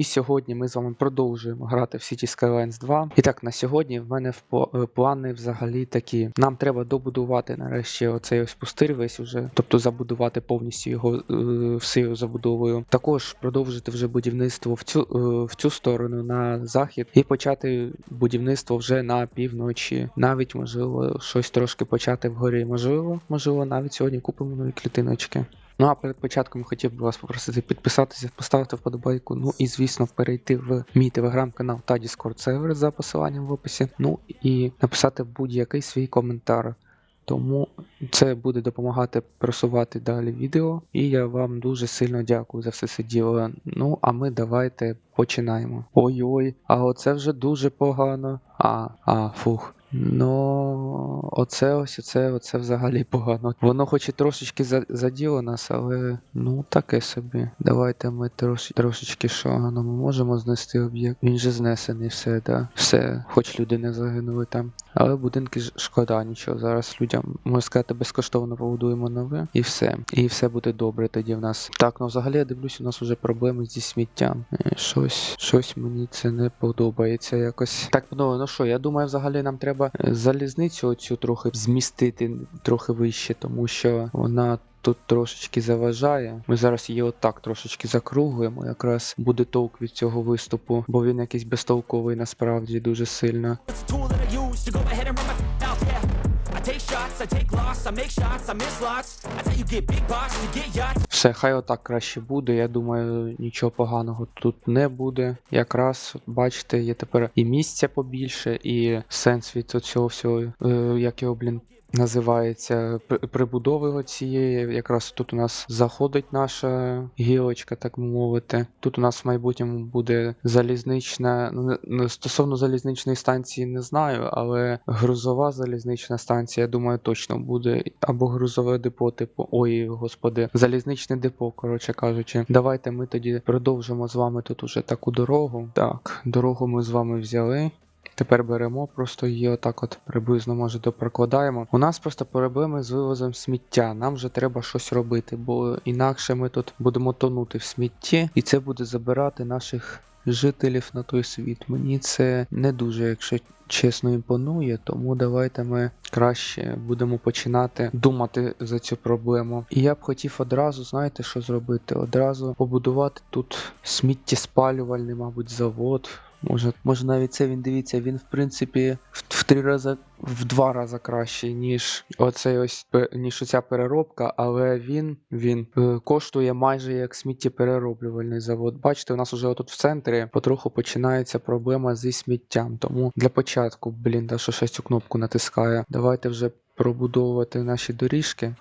І сьогодні ми з вами продовжуємо грати в City Skylines 2. І так, на сьогодні в мене в е, плани взагалі такі. Нам треба добудувати нарешті оцей ось пустир весь уже, тобто забудувати повністю його е, всею забудовою. Також продовжити вже будівництво в цю, е, в цю сторону на захід і почати будівництво вже на півночі. Навіть можливо щось трошки почати вгорі. Можливо, можливо, навіть сьогодні купимо нові клітиночки. Ну а перед початком хотів би вас попросити підписатися, поставити вподобайку, ну і звісно перейти в мій телеграм-канал та Discord сервер за посиланням в описі. Ну і написати будь-який свій коментар. Тому це буде допомагати просувати далі відео. І я вам дуже сильно дякую за все це діло. Ну а ми давайте починаємо. Ой-ой, а оце вже дуже погано. А, а, фух. Ну, оце ось оце, оце взагалі погано. Воно хоч і трошечки за- заділо нас, але ну таке собі. Давайте ми трош, трошечки що, ну ми можемо знести об'єкт. Він же знесений, все, да. Все, хоч люди не загинули там. Але будинки ж шкода, нічого. Зараз людям, можна сказати, безкоштовно побудуємо нове і все. І все буде добре тоді в нас. Так, ну взагалі я дивлюсь, у нас вже проблеми зі сміттям. Е, Щось, щось мені це не подобається якось. Так, ну, ну що, я думаю, взагалі нам треба е, залізницю оцю трохи змістити трохи вище, тому що вона. Тут трошечки заважає. Ми зараз її отак трошечки закруглюємо. Якраз буде толк від цього виступу, бо він якийсь безтолковий насправді дуже сильно. Take shots, I take loss, I make shots, I miss lots. I tell you get big boss, you get yachts. Все, хай отак краще буде. Я думаю, нічого поганого тут не буде. Якраз бачите, є тепер і місця побільше, і сенс від цього всього, е, як його, блін. Називається при- прибудови цієї. Якраз тут у нас заходить наша гілочка, так мовити. Тут у нас в майбутньому буде залізнична. Ну, стосовно залізничної станції не знаю, але грузова залізнична станція, я думаю, точно буде. Або грузове депо, типу. Ой, господи, залізничне депо, коротше кажучи. Давайте ми тоді продовжимо з вами тут уже таку дорогу. Так, дорогу ми з вами взяли. Тепер беремо, просто її отак от приблизно може допрокладаємо. У нас просто проблеми з вивозом сміття. Нам вже треба щось робити, бо інакше ми тут будемо тонути в смітті, і це буде забирати наших жителів на той світ. Мені це не дуже, якщо чесно, імпонує, тому давайте ми краще будемо починати думати за цю проблему. І я б хотів одразу, знаєте, що зробити? Одразу побудувати тут сміттєспалювальний, мабуть, завод. Може, може навіть це він дивіться, він в принципі в, в три рази, в два рази кращий, ніж оцей ось ніж оця переробка, але він, він е, коштує майже як сміттєперероблювальний завод. Бачите, у нас уже отут в центрі потроху починається проблема зі сміттям. Тому для початку, блін, да що щось цю кнопку натискає. Давайте вже пробудовувати наші доріжки.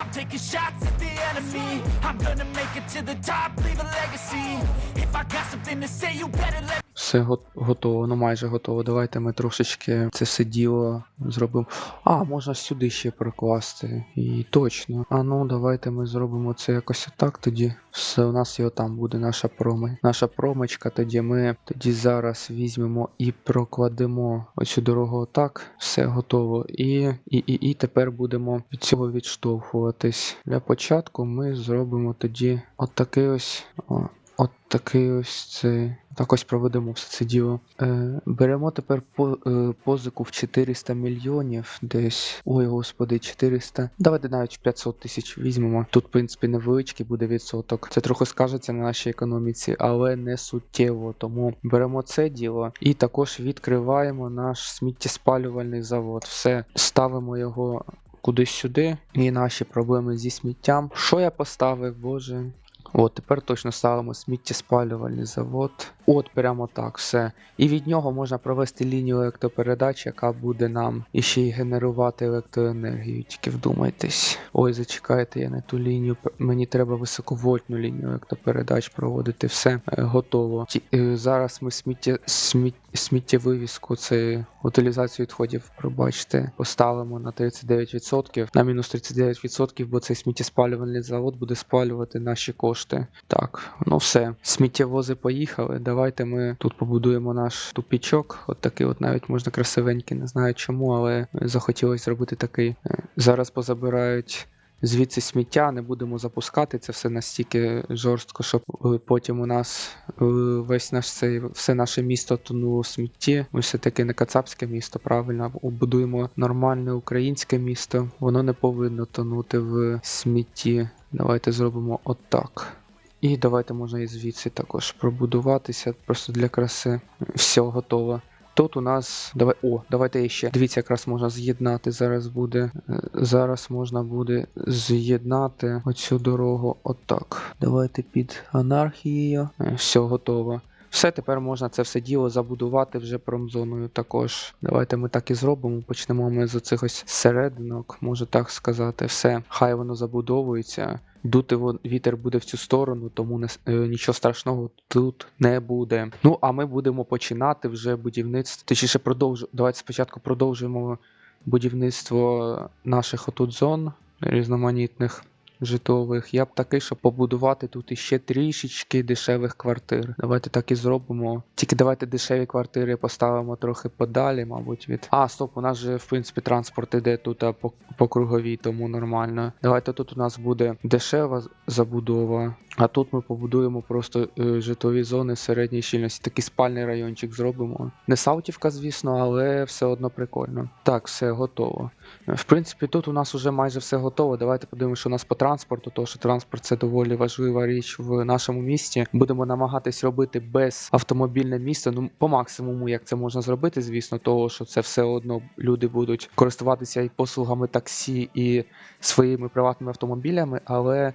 If I got something to say, you better let Все готово, ну майже готово. Давайте ми трошечки це все діло зробимо. А, можна сюди ще прокласти. І точно. А ну давайте ми зробимо це якось отак тоді. Все, у нас його там буде наша проми. Наша промочка. Тоді ми тоді зараз візьмемо і прокладемо оцю дорогу отак. Все готово. І, і, і, і тепер будемо від цього відштовхуватись. Для початку ми зробимо тоді отакий ось. О, От такий ось цей. Так ось проведемо все це діло. Е, беремо тепер по, е, позику в 400 мільйонів десь. Ой, господи, 400. Давайте навіть 500 тисяч візьмемо. Тут, в принципі, невеличкий буде відсоток. Це трохи скажеться на нашій економіці, але не суттєво. Тому беремо це діло і також відкриваємо наш сміттєспалювальний завод. Все, ставимо його кудись сюди. І наші проблеми зі сміттям. Що я поставив, боже? От, тепер точно ставимо сміттєспалювальний завод. От прямо так, все. І від нього можна провести лінію електропередач, яка буде нам іще й генерувати електроенергію. Тільки вдумайтесь. Ой, зачекайте, я не ту лінію. Мені треба високовольтну лінію електропередач проводити. Все е, готово. Ті- е, зараз ми сміття, сміт, сміттєвивізку, це утилізацію відходів, пробачте, поставимо на 39%, на мінус 39%, бо цей сміттєспалювальний завод буде спалювати наші кошти. Так, ну все. Сміттєвози поїхали. Давайте ми тут побудуємо наш тупічок. От такий от навіть можна красивенький, не знаю чому, але захотілося зробити такий. Е, Зараз позабирають звідси сміття, не будемо запускати це все настільки жорстко, щоб потім у нас е, весь наш цей все наше місто тонуло в смітті. Ми все таки не кацапське місто, правильно будуємо нормальне українське місто. Воно не повинно тонути в смітті. Давайте зробимо отак. І давайте можна і звідси також пробудуватися, просто для краси. Все готово. Тут у нас. Давай. О, давайте ще. Дивіться, якраз можна з'єднати. Зараз буде. е, Зараз можна буде з'єднати оцю дорогу отак. Давайте під анархією. Е, Все готово. Все, тепер можна це все діло забудувати вже промзоною також. Давайте ми так і зробимо. Почнемо ми з оцих ось серединок, можу так сказати. Все, хай воно забудовується. Дути вітер буде в цю сторону, тому не, е, нічого страшного тут не буде. Ну, а ми будемо починати вже будівництво. Точніше, продовжу. Давайте спочатку продовжуємо будівництво наших отут зон різноманітних житлових. Я б такий, щоб побудувати тут іще трішечки дешевих квартир. Давайте так і зробимо. Тільки давайте дешеві квартири поставимо трохи подалі, мабуть, від. А, стоп, у нас же, в принципі, транспорт іде тут по, по круговій, тому нормально. Давайте тут у нас буде дешева забудова. А тут ми побудуємо просто е, житлові зони середньої щільності. Такий спальний райончик зробимо. Не Саутівка, звісно, але все одно прикольно. Так, все готово. В принципі, тут у нас вже майже все готово. Давайте подивимося, що у нас по транспорту, тому що транспорт це доволі важлива річ в нашому місті. Будемо намагатись робити без автомобільне місто. Ну, по максимуму, як це можна зробити, звісно, того, що це все одно люди будуть користуватися і послугами таксі, і своїми приватними автомобілями, але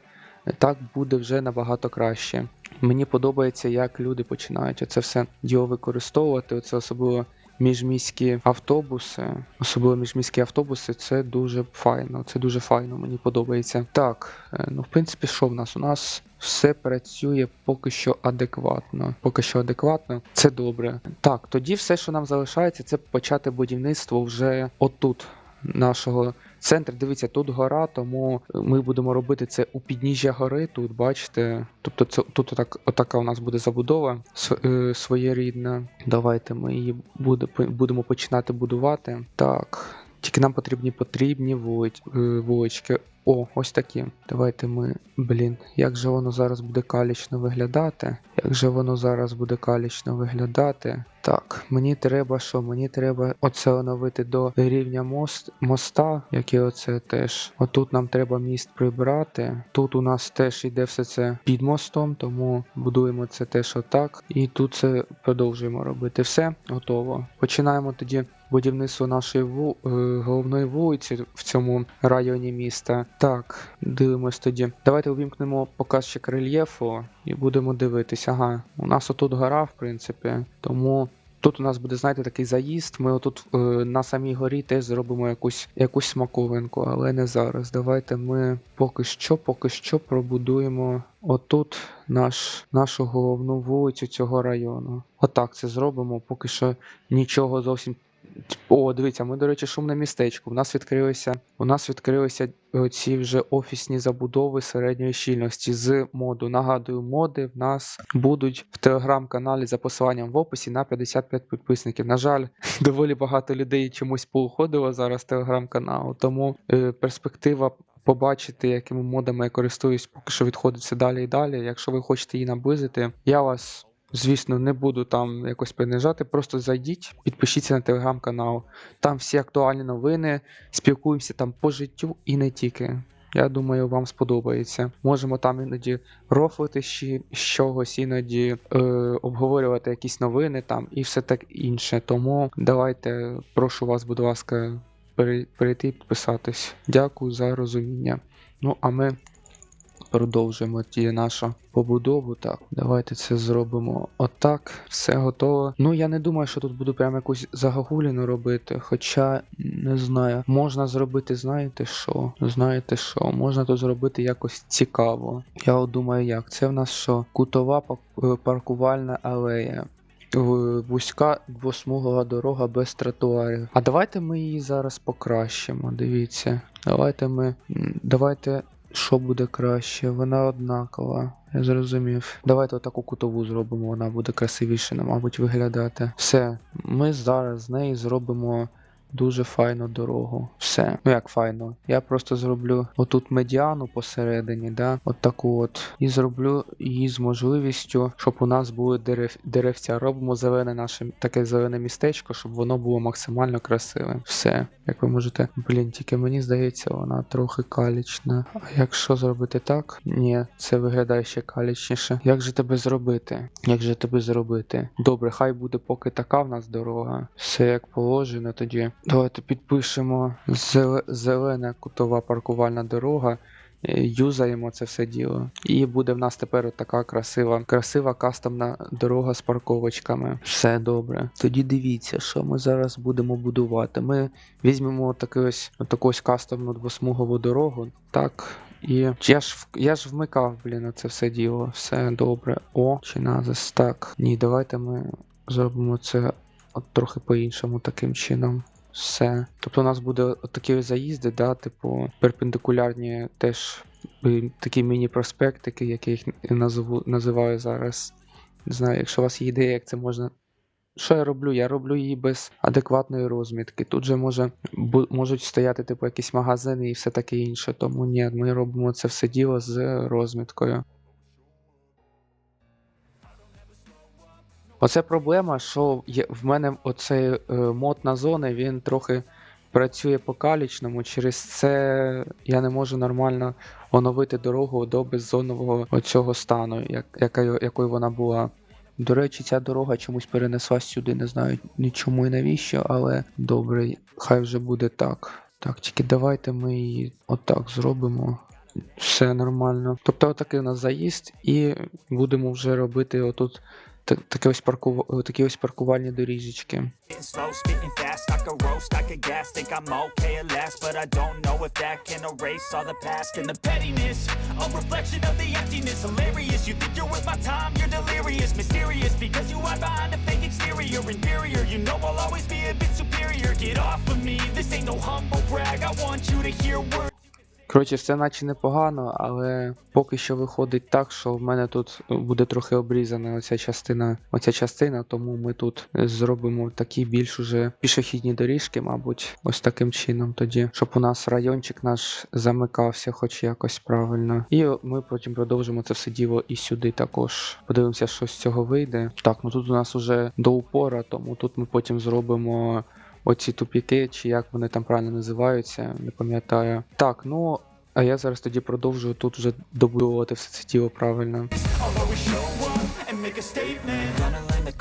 так буде вже набагато краще. Мені подобається, як люди починають оце все діло використовувати. Оце особливо міжміські автобуси. Особливо міжміські автобуси, це дуже файно. Це дуже файно, мені подобається. Так, е, ну в принципі, що в нас? У нас все працює поки що адекватно. Поки що адекватно, це добре. Так, тоді все, що нам залишається, це почати будівництво вже отут, нашого центру. Дивіться, тут гора, тому ми будемо робити це у підніжжя гори. Тут бачите. Тобто, це тут отак, отака у нас буде забудова е, своєрідна. Давайте ми її буде, будемо починати будувати. Так. Тільки нам потрібні потрібні е, вулички. О, ось такі. Давайте ми. Блін, як же воно зараз буде калічно виглядати? Як же воно зараз буде калічно виглядати? Так, мені треба що? Мені треба оце оновити до рівня мост, моста, який оце теж. Отут нам треба міст прибрати. Тут у нас теж йде все це під мостом, тому будуємо це теж отак. І тут це продовжуємо робити. Все готово. Починаємо тоді будівництво нашої ву... е, головної вулиці в цьому районі міста. Так, дивимось тоді. Давайте увімкнемо показчик рельєфу і будемо дивитися. Ага, у нас отут гора, в принципі, тому. Тут у нас буде, знаєте, такий заїзд. Ми отут е, на самій горі теж зробимо якусь, якусь смаковинку, але не зараз. Давайте ми поки що, поки що пробудуємо отут наш, нашу головну вулицю цього району. Отак це зробимо. Поки що нічого зовсім о, дивіться, ми, до речі, шумне містечко. У нас відкрилися, у нас відкрилися е, ці вже офісні забудови середньої щільності з моду. Нагадую, моди в нас будуть в телеграм-каналі за посиланням в описі на 55 підписників. На жаль, доволі багато людей чомусь поуходило зараз телеграм-каналу, тому е, перспектива. Побачити, якими модами я користуюсь, поки що відходить все далі і далі. Якщо ви хочете її наблизити, я вас Звісно, не буду там якось принижати, просто зайдіть, підпишіться на телеграм-канал. Там всі актуальні новини, спілкуємося там по життю і не тільки. Я думаю, вам сподобається. Можемо там іноді рофлити ще чогось, іноді е, обговорювати якісь новини там і все так інше. Тому давайте, прошу вас, будь ласка, перейти і підписатись. Дякую за розуміння. Ну, а ми продовжуємо ті нашу побудову. Так, давайте це зробимо отак. Все готово. Ну я не думаю, що тут буду прям якусь загогуліну робити. Хоча не знаю, можна зробити, знаєте що? Знаєте що? Можна тут зробити якось цікаво. Я от думаю, як це в нас що? Кутова е, паркувальна алея. Вузька двосмугова дорога без тротуарів. А давайте ми її зараз покращимо. Дивіться. Давайте ми. Давайте що буде краще? Вона однакова. Я зрозумів. Давайте отаку кутову зробимо, вона буде красивіше, мабуть, виглядати. Все, ми зараз з неї зробимо дуже файну дорогу. Все. Ну як файно. Я просто зроблю отут медіану посередині, да, от таку от. І зроблю її з можливістю, щоб у нас були дерев, деревця. Робимо зелене наше таке зелене містечко, щоб воно було максимально красивим. Все. Як ви можете. Блін, тільки мені здається, вона трохи калічна. А якщо зробити так? Ні, це виглядає ще калічніше. Як же тебе зробити? Як же тебе зробити? Добре, хай буде поки така в нас дорога. Все як положено тоді. Давайте підпишемо зеле- зелена кутова паркувальна дорога. Е, Юзаємо це все діло. І буде в нас тепер така красива, красива кастомна дорога з парковочками. Все добре. Тоді дивіться, що ми зараз будемо будувати. Ми візьмемо таку ось, таку ось кастомну двосмугову дорогу. Так. І я ж я ж вмикав, блін, це все діло. Все добре. О, чи назис. Так. Ні, давайте ми зробимо це от трохи по-іншому таким чином. Все. Тобто у нас буде такі заїзди, да, типу, перпендикулярні теж е, такі міні-проспектики, як я їх назову, називаю зараз. Не знаю, якщо у вас є ідея, як це можна. Що я роблю? Я роблю її без адекватної розмітки. Тут же може, можуть стояти типу якісь магазини і все таке інше. Тому ні, ми робимо це все діло з розміткою. Оце проблема, що в мене оцей е, мод на зони, він трохи працює по калічному. Через це я не можу нормально оновити дорогу до беззонового оцього стану, як, якою вона була. До речі, ця дорога чомусь перенеслась сюди, не знаю нічому і навіщо, але добре, хай вже буде так. Так, тільки давайте ми її отак зробимо. Все нормально. Тобто, отакий у нас заїзд, і будемо вже робити отут та- таке ось паркув... такі ось паркувальні доріжечки. Getting slow, spitting fast, I could roast, I could gas, think I'm okay at last, but I don't know if that can erase all the past and the pettiness, a reflection of the emptiness, hilarious. You think you're worth my time, you're delirious, mysterious, because you hide behind a fake exterior, inferior. You know I'll always be a bit superior. Get off of me, this ain't no humble brag. I want you to hear words. Коротше, все наче непогано, але поки що виходить так, що в мене тут буде трохи обрізана оця частина, оця частина, тому ми тут зробимо такі більш уже пішохідні доріжки, мабуть, ось таким чином тоді, щоб у нас райончик наш замикався, хоч якось правильно. І ми потім продовжимо це все діло і сюди також. Подивимося, що з цього вийде. Так, ну тут у нас уже до упора, тому тут ми потім зробимо оці тупіки, чи як вони там правильно називаються, не пам'ятаю. Так, ну. А я зараз тоді продовжую тут вже добудовувати все це тіло правильно.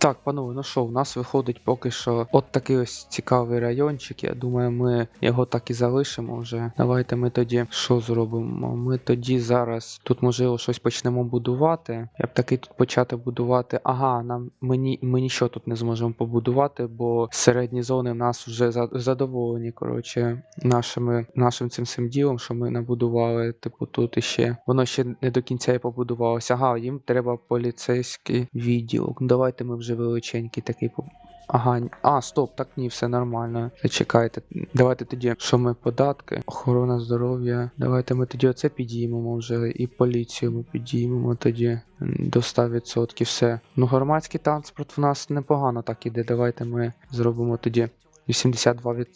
Так, панове, ну що, у нас виходить поки що от такий ось цікавий райончик. Я думаю, ми його так і залишимо вже. Давайте ми тоді що зробимо? Ми тоді зараз тут можливо щось почнемо будувати. Я б таки тут почати будувати. Ага, нам ми, ми нічого тут не зможемо побудувати, бо середні зони в нас вже задоволені, коротше, нашими нашим цим всім ділом, що ми набудували. Типу, тут іще воно ще не до кінця і побудувалося. Ага, їм треба поліцейський відділок. Давайте ми вже величенький такий Ага, а, стоп, так ні, все нормально. Зачекайте. Давайте тоді, що ми податки, охорона здоров'я. Давайте ми тоді оце підіймемо вже і поліцію ми підіймемо тоді до 100%. Все. Ну, громадський транспорт в нас непогано так іде. Давайте ми зробимо тоді 82 від,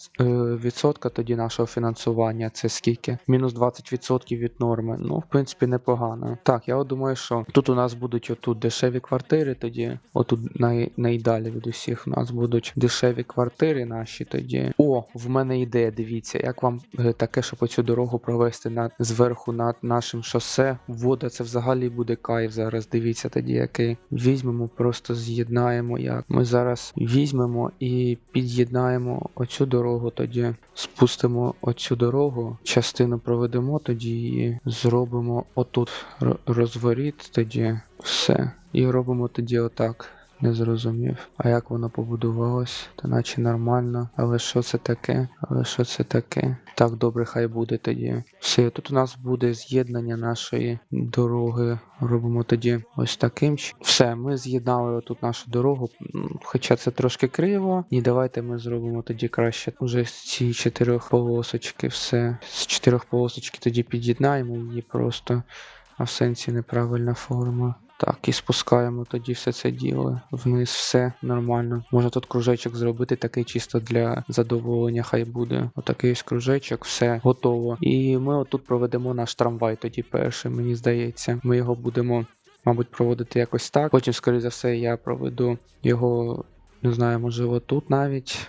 е, тоді нашого фінансування. Це скільки? Мінус 20% від норми. Ну, в принципі, непогано. Так, я от думаю, що тут у нас будуть отут дешеві квартири, тоді отут най, найдалі від усіх у нас будуть дешеві квартири наші тоді. О, в мене ідея, дивіться, як вам е, таке, щоб оцю дорогу провести над зверху над нашим шосе. Вода, це взагалі буде кайф зараз. Дивіться тоді, який. Візьмемо, просто з'єднаємо як. Ми зараз візьмемо і під'єднаємо оцю дорогу тоді. Спустимо оцю дорогу, частину проведемо тоді і зробимо отут розворіт тоді. Все. І робимо тоді отак. Не зрозумів. А як воно побудувалось? Та наче нормально. Але що це таке? Але що це таке? Так, добре, хай буде тоді. Все, тут у нас буде з'єднання нашої дороги. Робимо тоді ось таким. Все, ми з'єднали тут нашу дорогу, хоча це трошки криво. І давайте ми зробимо тоді краще уже з ці чотирьох полосочки. Все. З чотирьох полосочки тоді під'єднаємо її просто. А в сенсі неправильна форма. Так, і спускаємо тоді все це діло вниз, все нормально. Можна тут кружечок зробити, такий чисто для задоволення, хай буде. Отакий ось кружечок, все готово. І ми отут проведемо наш трамвай тоді перший, мені здається. Ми його будемо, мабуть, проводити якось так. Потім, скоріше за все, я проведу його, не знаю, можливо, тут навіть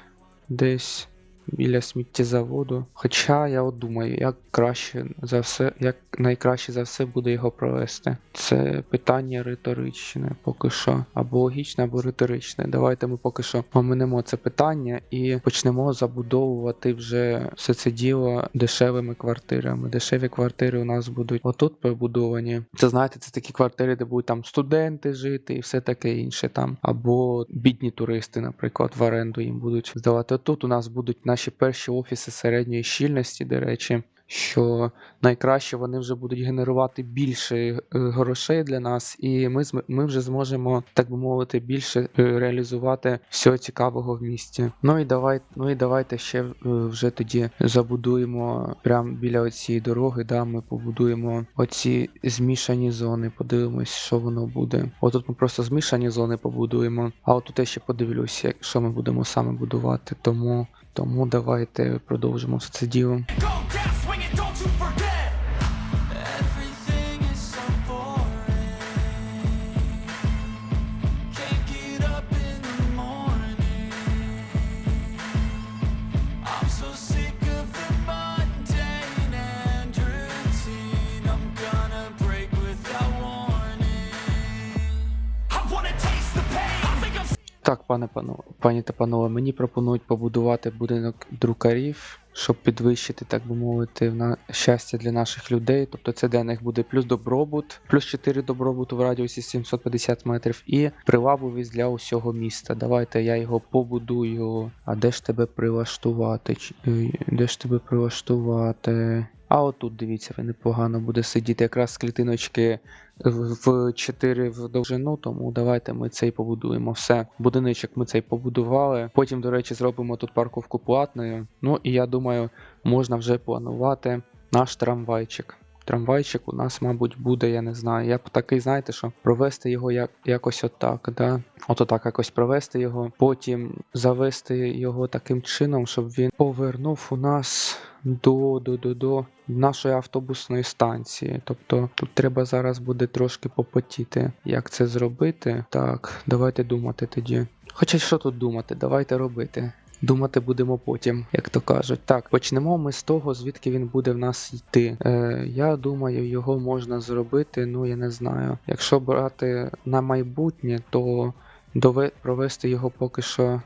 десь. Біля сміттєзаводу. Хоча я от думаю, як краще за все, як найкраще за все буде його провести. Це питання риторичне поки що. Або логічне, або риторичне. Давайте ми поки що поминемо це питання і почнемо забудовувати вже все це діло дешевими квартирами. Дешеві квартири у нас будуть отут побудовані. Це знаєте, це такі квартири, де будуть там студенти жити і все таке інше там. Або бідні туристи, наприклад, в оренду їм будуть здавати. Тут у нас будуть наші перші офіси середньої щільності, до речі. Що найкраще вони вже будуть генерувати більше е, грошей для нас, і ми ми вже зможемо, так би мовити, більше е, реалізувати всього цікавого в місті. Ну і давай, ну і давайте ще е, вже тоді забудуємо прямо біля цієї дороги. Да, ми побудуємо оці змішані зони. Подивимось, що воно буде. Отут ми просто змішані зони побудуємо. А отут я ще подивлюся, що ми будемо саме будувати. Тому, тому давайте продовжимо все це діло. Так, пане панове, пані та панове, мені пропонують побудувати будинок друкарів, щоб підвищити, так би мовити, на щастя для наших людей. Тобто це для них буде плюс добробут, плюс 4 добробуту в радіусі 750 метрів і привабливість для усього міста. Давайте я його побудую. А де ж тебе прилаштувати? Е, Де ж тебе прилаштувати? А отут, дивіться, непогано буде сидіти якраз з клітиночки в 4 в довжину, тому давайте ми цей побудуємо. Все, будиночок ми цей побудували. Потім, до речі, зробимо тут парковку платною. Ну і я думаю, можна вже планувати наш трамвайчик. Трамвайчик у нас, мабуть, буде, я не знаю. Я б такий, знаєте, що провести його як, якось отак, да? От отак якось провести його, потім завести його таким чином, щоб він повернув у нас до, до, до, до нашої автобусної станції. Тобто тут треба зараз буде трошки попотіти, як це зробити. Так, давайте думати тоді. Хоча що тут думати, давайте робити. Думати будемо потім, як то кажуть. Так, почнемо ми з того, звідки він буде в нас йти. Е, я думаю, його можна зробити, ну я не знаю. Якщо брати на майбутнє, то дове- провести його поки що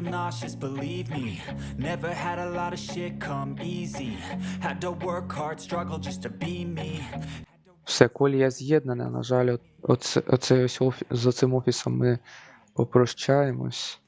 feel nauseous, believe me. Never had a lot of shit come easy. Had to work hard, struggle just to be me. Все, колія з'єднана. На жаль, оце, оце ось офі... за цим офісом ми попрощаємось.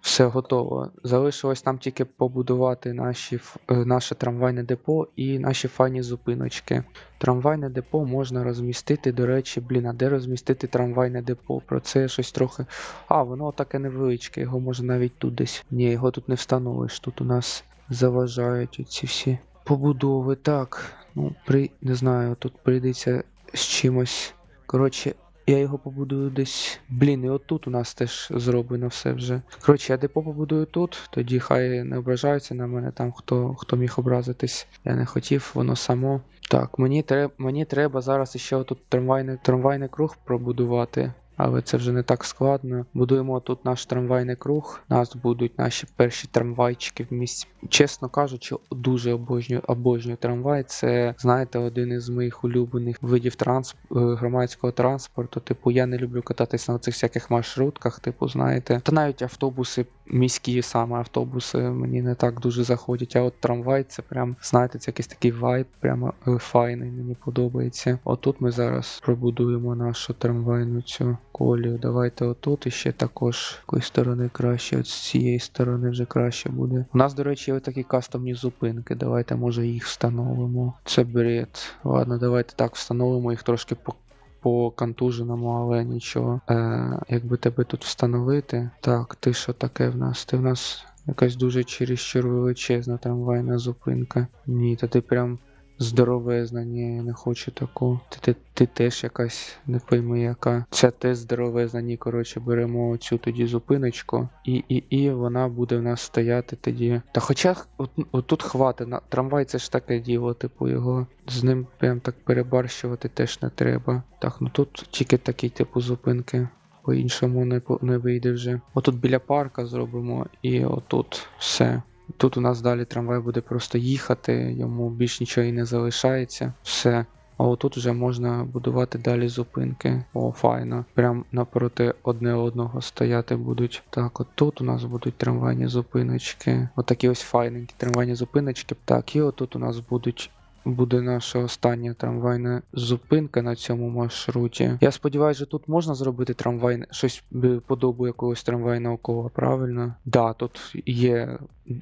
Все готово. Залишилось нам тільки побудувати наші, е, наше трамвайне депо і наші файні зупиночки. Трамвайне депо можна розмістити, до речі, блін, а де розмістити трамвайне депо? Про це щось трохи. А, воно таке невеличке, його може навіть тут десь. Ні, його тут не встановиш. Тут у нас заважають ці всі побудови. Так, ну, при... не знаю, тут прийдеться з чимось. Коротше, я його побудую десь. Блін, і отут у нас теж зроблено все вже. Коротше, я депо побудую тут, тоді хай не ображаються на мене там, хто, хто міг образитись. Я не хотів, воно само. Так, мені треба, мені треба зараз ще отут трамвайний, трамвайний круг пробудувати. Але це вже не так складно. Будуємо тут наш трамвайний круг. Нас будуть наші перші трамвайчики в місті. Чесно кажучи, дуже обожнюю, обожнюю трамвай. Це, знаєте, один із моїх улюблених видів трансп... е, громадського транспорту. Типу, я не люблю кататися на цих всяких маршрутках, типу, знаєте. Та навіть автобуси, міські саме автобуси мені не так дуже заходять. А от трамвай це прям, знаєте, це якийсь такий вайб, прямо е, файний, мені подобається. Отут ми зараз пробудуємо нашу трамвайну цю колію. Давайте отут іще також з якої сторони краще. От з цієї сторони вже краще буде. У нас, до речі, є такі кастомні зупинки. Давайте, може, їх встановимо. Це бред. Ладно, давайте так встановимо їх трошки по. По контуженому, але нічого. Е, якби тебе тут встановити. Так, ти що таке в нас? Ти в нас якась дуже чересчур величезна трамвайна зупинка. Ні, та ти прям здоровезна, ні, я не хочу таку. Ти, ти, ти теж якась, не пойми яка. Ця теж здоровезна, ні, коротше, беремо цю тоді зупиночку, і, і, і вона буде в нас стояти тоді. Та хоча от, от тут хватить, на трамвай це ж таке діло, типу його з ним прям так перебарщувати теж не треба. Так, ну тут тільки такий типу зупинки. По-іншому не, не вийде вже. Отут біля парка зробимо, і отут все. Тут у нас далі трамвай буде просто їхати, йому більш нічого і не залишається. Все. А отут вже можна будувати далі зупинки. О, файно. Прям напроти одне одного стояти будуть. Так, от тут у нас будуть трамвайні зупиночки. Отакі ось файненькі трамвайні зупиночки. Так, і отут у нас будуть. Буде наша остання трамвайна зупинка на цьому маршруті. Я сподіваюся, що тут можна зробити трамвай, щось подобу якогось трамвайного кола, правильно? Да, тут є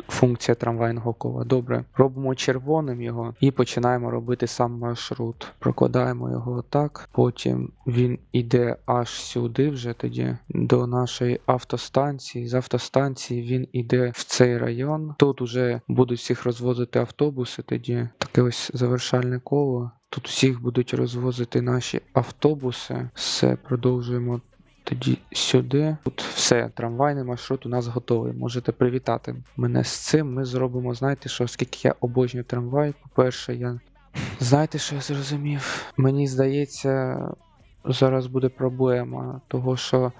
функція трамвайного кола. Добре. Робимо червоним його і починаємо робити сам маршрут. Прокладаємо його отак. Потім він іде аж сюди, вже тоді до нашої автостанції. З автостанції він іде в цей район. Тут уже будуть всіх розвозити автобуси. Тоді таке ось завершальне коло. Тут всіх будуть розвозити наші автобуси. Все, продовжуємо тоді сюди. Тут все, трамвайний маршрут у нас готовий. Можете привітати мене з цим. Ми зробимо, знаєте що, оскільки я обожнюю трамвай. По-перше, я. Знаєте, що я зрозумів? Мені здається, зараз буде проблема, того що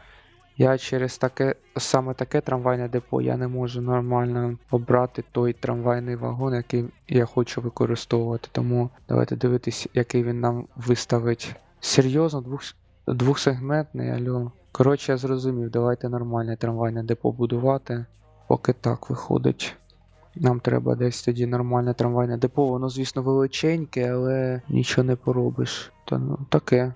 я через таке саме таке трамвайне депо я не можу нормально обрати той трамвайний вагон, який я хочу використовувати. Тому давайте дивитись, який він нам виставить. Серйозно, двох, двохсегментний, альо. Коротше, я зрозумів, давайте нормальне трамвайне депо будувати. Поки так виходить. Нам треба десь тоді нормальне трамвайне депо. Воно, звісно, величеньке, але нічого не поробиш. Та ну таке.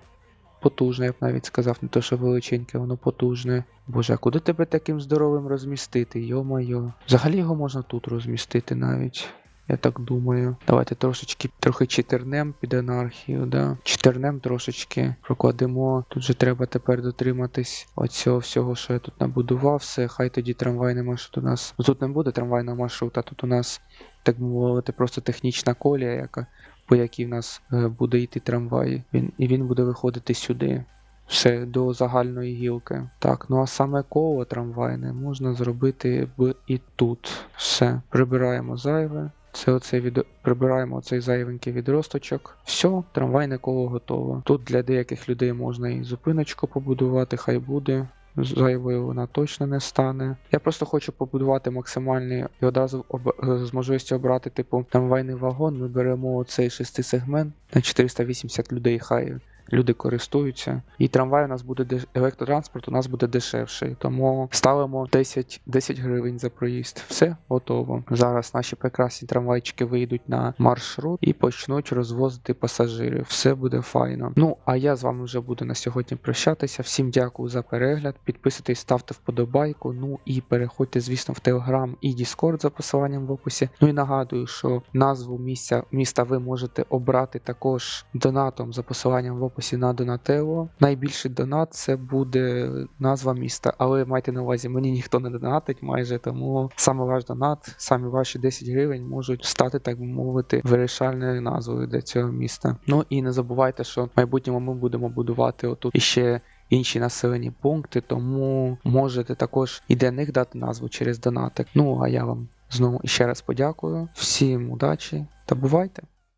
Потужне, я б навіть сказав, не то, що величеньке, воно потужне. Боже, а куди тебе таким здоровим розмістити? Йо-майо. Взагалі його можна тут розмістити навіть. Я так думаю. Давайте трошечки трохи читернем під анархію, да. Читернем трошечки прокладемо. Тут же треба тепер дотриматись оцього всього, що я тут набудував. Все, хай тоді трамвайний маршрут у нас. Ну тут не буде трамвайного маршрута, тут у нас, так би мовити, просто технічна колія, яка по якій в нас е, буде йти трамвай. Він, і він буде виходити сюди. Все до загальної гілки. Так, ну а саме коло трамвайне можна зробити б і тут. Все. Прибираємо зайве. Це оце від... Прибираємо оцей зайвенький відросточок. Все, трамвайне коло готово. Тут для деяких людей можна і зупиночку побудувати, хай буде. Зайвою вона точно не стане. Я просто хочу побудувати максимальний і одразу об... з можливістю обрати, типу, трамвайний вагон. Ми беремо цей шестисегмент на 480 людей, хай люди користуються. І трамвай у нас буде деш... електротранспорт у нас буде дешевший. Тому ставимо 10, 10 гривень за проїзд. Все готово. Зараз наші прекрасні трамвайчики вийдуть на маршрут і почнуть розвозити пасажирів. Все буде файно. Ну а я з вами вже буду на сьогодні прощатися. Всім дякую за перегляд. Підписуйтесь, ставте вподобайку. Ну і переходьте, звісно, в Телеграм і Discord за посиланням в описі. Ну і нагадую, що назву місця міста ви можете обрати також донатом за посиланням в описі на Донателло. Найбільший донат це буде назва міста, але майте на увазі, мені ніхто не донатить майже, тому саме ваш донат, самі ваші 10 гривень можуть стати, так би мовити, вирішальною назвою для цього міста. Ну і не забувайте, що в майбутньому ми будемо будувати отут іще інші населені пункти, тому можете також і для них дати назву через донатик. Ну а я вам знову ще раз подякую. Всім удачі та бувайте!